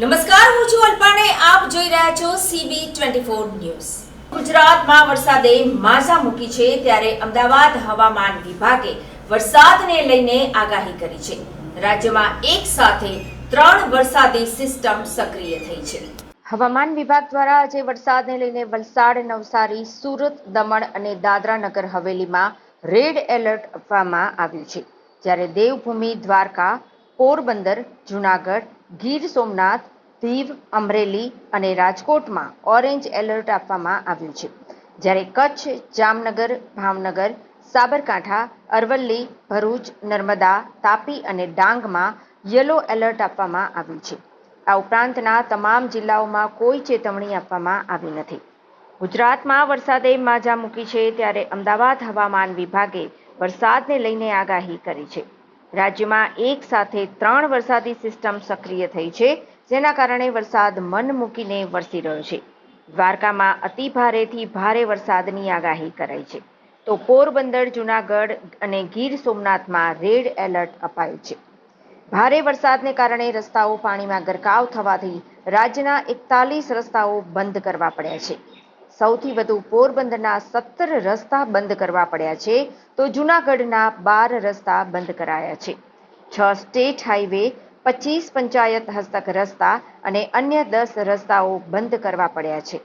નમસ્કાર, હું છું અલ્પાને. આપ જોઈ રહ્યા છો સીબી ટ્વેન્ટી ફોર ન્યૂઝ. ગુજરાતમાં વરસાદે માઝા મૂકી છે, ત્યારે અમદાવાદ હવામાન વિભાગે વરસાદને લઈને આગાહી કરી છે. રાજ્યમાં એક સાથે ત્રણ વરસાદી સિસ્ટમ સક્રિય થઈ છે. હવામાન વિભાગ દ્વારા આજે વરસાદને લઈને વલસાડ, નવસારી, સુરત, દમણ અને દાદરા નગર હવેલીમાં રેડ એલર્ટ આપવામાં આવ્યું છે. જ્યારે દેવભૂમિ, દ્વારકા, પોરબંદર, જુનાગઢ ગીર સોમનાથ, દીવ, અમરેલી અને રાજકોટમાં ઓરેન્જ એલર્ટ આપવામાં આવ્યું છે. જ્યારે કચ્છ, જામનગર, ભાવનગર, સાબરકાંઠા, અરવલ્લી, ભરૂચ, નર્મદા, તાપી અને ડાંગમાં યલો એલર્ટ આપવામાં આવ્યું છે. આ ઉપરાંતના તમામ જિલ્લાઓમાં કોઈ ચેતવણી આપવામાં આવી નથી. ગુજરાતમાં વરસાદે માજા મૂકી છે ત્યારે અમદાવાદ હવામાન વિભાગે વરસાદને લઈને આગાહી કરી છે. રાજ્યમાં એક સાથે ત્રણ વરસાદી સિસ્ટમ સક્રિય થઈ છે, જેના કારણે વરસાદ મન મૂકીને વરસી રહ્યો છે. દ્વારકામાં અતિ ભારેથી ભારે વરસાદની આગાહી કરાઈ છે. તો પોરબંદર, જુનાગઢ અને ગીર સોમનાથમાં રેડ એલર્ટ અપાયું છે. ભારે વરસાદને કારણે રસ્તાઓ પાણીમાં ગરકાવ થવાથી રાજ્યના એકતાલીસ રસ્તાઓ બંધ કરવા પડ્યા છે. સૌથી વધુ પોરબંદરના સત્તર રસ્તા બંધ કરવા પડ્યા છે, તો જૂનાગઢના બાર રસ્તા બંધ કરાયા છે. છ સ્ટેટ હાઈવે, પચીસ પંચાયત હસ્તક રસ્તા અને અન્ય દસ રસ્તાઓ બંધ કરવા પડ્યા છે.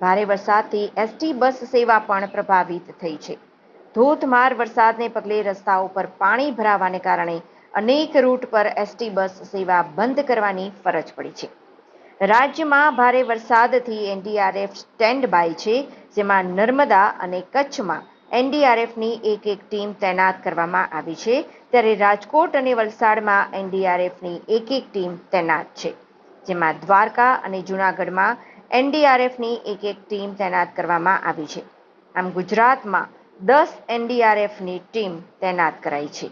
ભારે વરસાદથી એસટી બસ સેવા પણ પ્રભાવિત થઈ છે. ધોધમાર વરસાદને પગલે રસ્તાઓ પર પાણી ભરાવાને કારણે અનેક રૂટ પર એસટી બસ સેવા બંધ કરવાની ફરજ પડી છે. રાજ્યમાં ભારે વરસાદથી એનડીઆરએફ સ્ટેન્ડ બાય છે, જેમાં નર્મદા અને કચ્છમાં એનડીઆરએફની એક એક ટીમ તૈનાત કરવામાં આવી છે. ત્યારે રાજકોટ અને વલસાડમાં એનડીઆરએફની એક એક ટીમ તૈનાત છે, જેમાં દ્વારકા અને જૂનાગઢમાં એનડીઆરએફની એક એક ટીમ તૈનાત કરવામાં આવી છે. આમ ગુજરાતમાં દસ એનડીઆરએફની ટીમ તૈનાત કરાઈ છે.